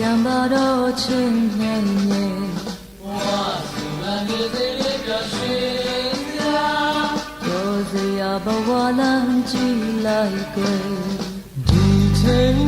ပြန်ပါတော့ချင်းနဲ့နဲ့ဘဝစုံနေသေးလေးပြရွှေရာပြောစရာဘဝလမ်းကြည့်လိုက်ကွယ်ဒီချိန်မှာ